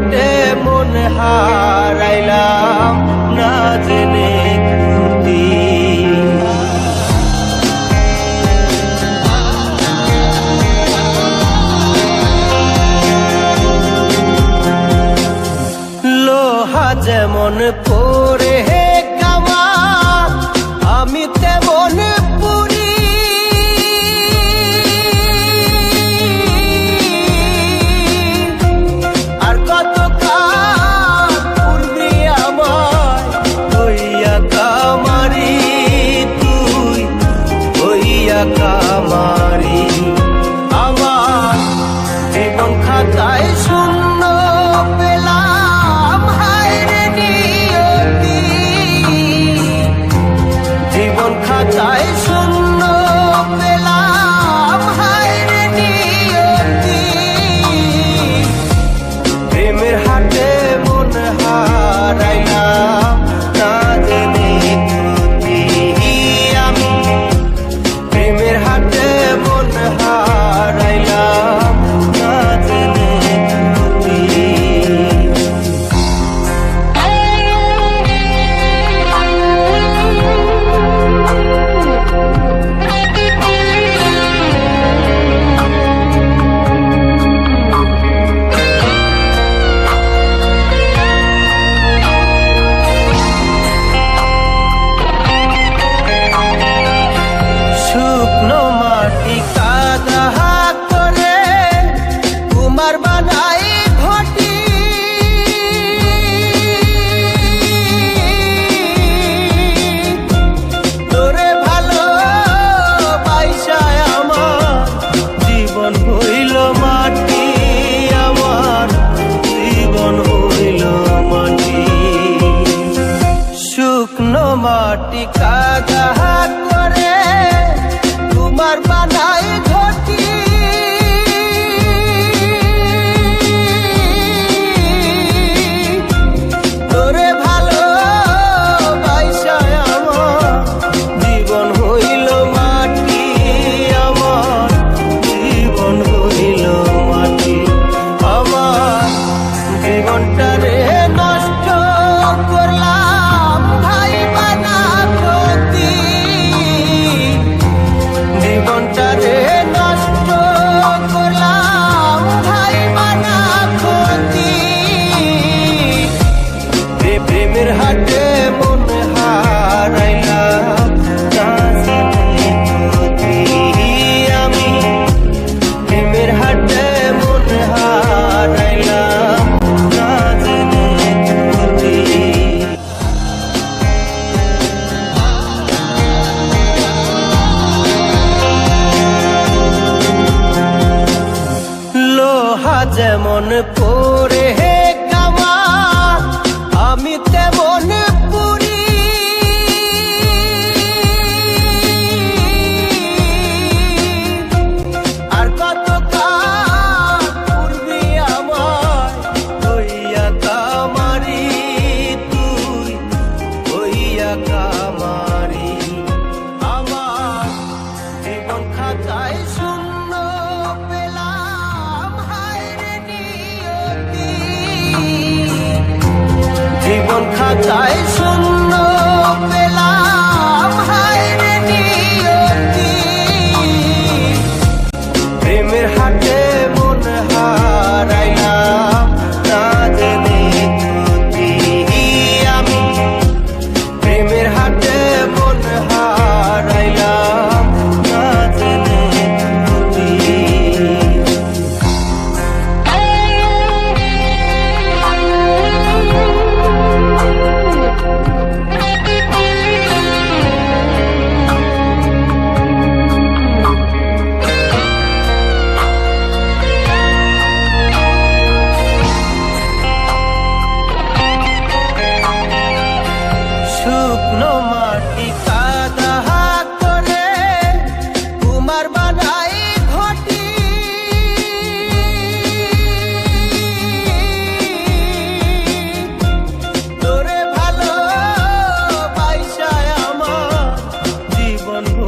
পেটে মন হারাইলাম না জেনে খুঁতি লোহা যেমন পরে হে কামা আমি তেমন জীবন খাতায় বটিকা জাহাত করে போல்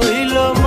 为了